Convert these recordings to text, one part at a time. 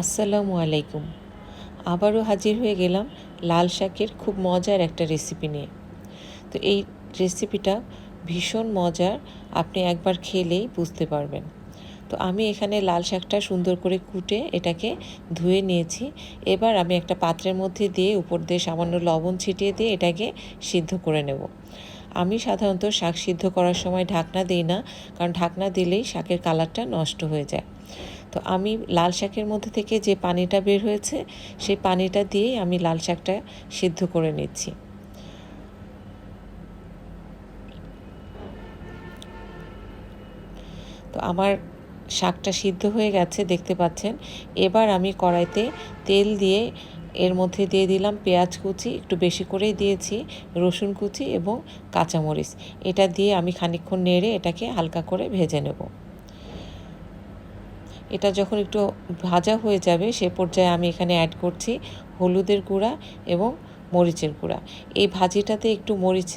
আসসালামু আলাইকুম। আবারও হাজির হয়ে গেলাম লাল শাকের খুব মজার একটা রেসিপি নিয়ে। তো এই রেসিপিটা ভীষণ মজার, আপনি একবার খেলেই বুঝতে পারবেন। তো আমি এখানে লাল শাকটা সুন্দর করে কুটে এটাকে ধুয়ে নিয়েছি। এবার আমি একটা পাত্রের মধ্যে দিয়ে উপর দিয়ে সামান্য লবণ ছিটিয়ে দিয়ে এটাকে সিদ্ধ করে নেব। আমি সাধারণত শাক সিদ্ধ করার সময় ঢাকনা দিই না, কারণ ঢাকনা দিলেই শাকের কালারটা নষ্ট হয়ে যায়। তো আমি লাল শাকের মধ্যে থেকে যে পানিটা বের হয়েছে, সেই পানিটা দিয়েই আমি লাল শাকটা সিদ্ধ করে নিচ্ছি। তো আমার শাকটা সিদ্ধ হয়ে গেছে, দেখতে পাচ্ছেন। এবার আমি কড়াইতে তেল দিয়ে এর মধ্যে দিয়ে দিলাম পেঁয়াজ কুচি, একটু বেশি করেই দিয়েছি, রসুন কুচি এবং কাঁচামরিচ। এটা দিয়ে আমি খানিকক্ষণ নেড়ে এটাকে হালকা করে ভেজে নেব। এটা যখন একটু ভাজা হয়ে যাবে, সে পর্যায়ে আমি এখানে অ্যাড করছি হলুদের গুঁড়া এবং মরিচের গুঁড়া। এই ভাজিটাতে একটু মরিচ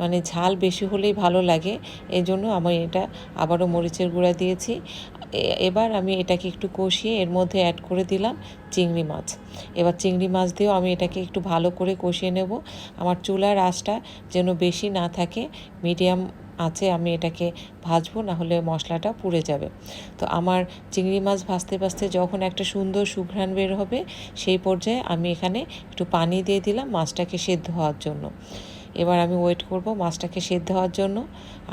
মানে ঝাল বেশি হলেই ভালো লাগে। এই জন্য আমি এটা আবারও মরিচের গুঁড়া দিয়েছি। এবার আমি এটাকে একটু কষিয়ে এর মধ্যে অ্যাড করে দিলাম চিংড়ি মাছ। এবার চিংড়ি মাছ দিয়েও আমি এটাকে একটু ভালো করে কষিয়ে নেব। আমার চুলার আঁচটা যেন বেশি না থাকে মিডিয়াম আছে, আমি এটাকে ভাজবো না হলে মশলাটা পুড়ে যাবে। তো আমার চিংড়ি মাছ ভাজতে ভাজতে যখন একটা সুন্দর সুঘ্রাণ বের হবে, সেই পর্যায়ে আমি এখানে একটু পানি দিয়ে দিলাম মাছটাকে সেদ্ধ হওয়ার জন্য। এবার আমি ওয়েট করব মাছটাকে সেদ্ধ হওয়ার জন্য।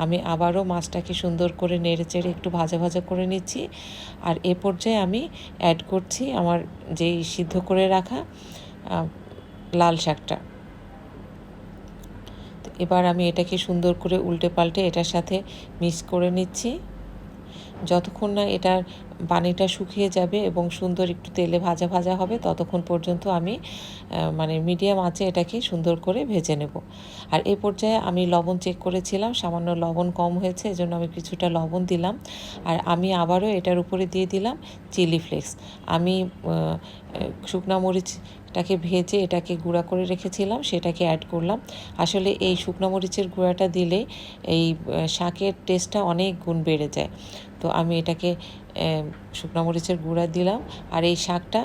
আমি আবারও মাছটাকে সুন্দর করে নেড়ে চেড়ে একটু ভাজা ভাজা করে নিচ্ছি। আর এ পর্যায়ে আমি অ্যাড করছি আমার যেই সিদ্ধ করে রাখা লাল শাকটা। এবার আমি এটাকে সুন্দর করে উল্টে পাল্টে এটার সাথে মিক্স করে নিচ্ছি। যতক্ষণ না এটার পানিটা শুকিয়ে যাবে এবং সুন্দর একটু তেলে ভাজা ভাজা হবে, ততক্ষণ পর্যন্ত আমি মানে মিডিয়াম আঁচে এটাকে সুন্দর করে ভেজে নেব। আর এ পর্যায়ে আমি লবণ চেক করেছিলাম, সামান্য লবণ কম হয়েছে, এজন্য আমি কিছুটা লবণ দিলাম। আর আমি আবারও এটার উপরে দিয়ে দিলাম চিলি ফ্লেক্স। আমি শুকনা মরিচ এটাকে ভেজে এটাকে গুঁড়া করে রেখেছিলাম, সেটাকে অ্যাড করলাম। আসলে এই শুকনো মরিচের গুঁড়াটা দিলে এই শাকের টেস্টটা অনেক গুণ বেড়ে যায়। তো আমি এটাকে শুকনো মরিচের গুঁড়া দিলাম। আর এই শাকটা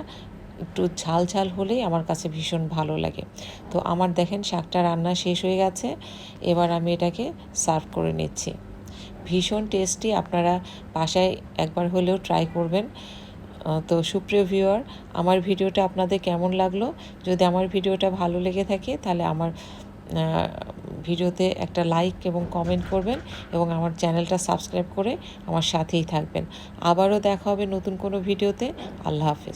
একটু ঝাল ঝাল হলেই আমার কাছে ভীষণ ভালো লাগে। তো আমার দেখেন শাকটা রান্না শেষ হয়ে গেছে। এবার আমি এটাকে সার্ভ করে নিচ্ছি। ভীষণ টেস্টি, আপনারা বাসায় একবার হলেও ট্রাই করবেন। তো সুপ্রিয় ভিউয়ার, আমার ভিডিওটা আপনাদের কেমন লাগল? যদি আমার ভিডিওটা ভালো লেগে থাকে, তাহলে আমার ভিডিওতে একটা লাইক এবং কমেন্ট করবেন এবং আমার চ্যানেলটা সাবস্ক্রাইব করে আমার সাথেই থাকবেন। আবারও দেখা হবে নতুন কোনো ভিডিওতে। আল্লাহ হাফেজ।